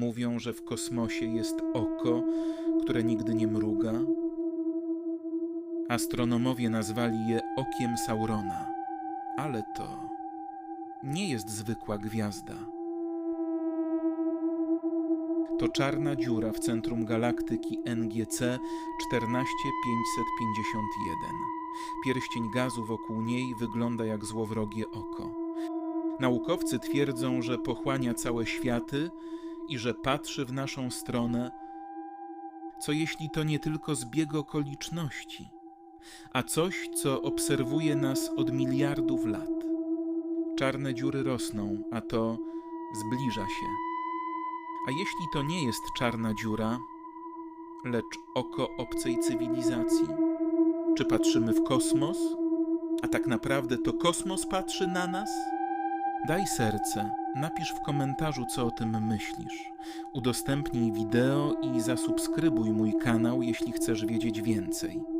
Mówią, że w kosmosie jest oko, które nigdy nie mruga. Astronomowie nazwali je okiem Saurona, ale to nie jest zwykła gwiazda. To czarna dziura w centrum galaktyki NGC 14551. Pierścień gazu wokół niej wygląda jak złowrogie oko. Naukowcy twierdzą, że pochłania całe światy i że patrzy w naszą stronę. Co jeśli to nie tylko zbieg okoliczności, a coś, co obserwuje nas od miliardów lat? Czarne dziury rosną, a to zbliża się. A jeśli to nie jest czarna dziura, lecz oko obcej cywilizacji? Czy patrzymy w kosmos, a tak naprawdę to kosmos patrzy na nas? Daj serce, napisz w komentarzu, co o tym myślisz. Udostępnij wideo i zasubskrybuj mój kanał, jeśli chcesz wiedzieć więcej.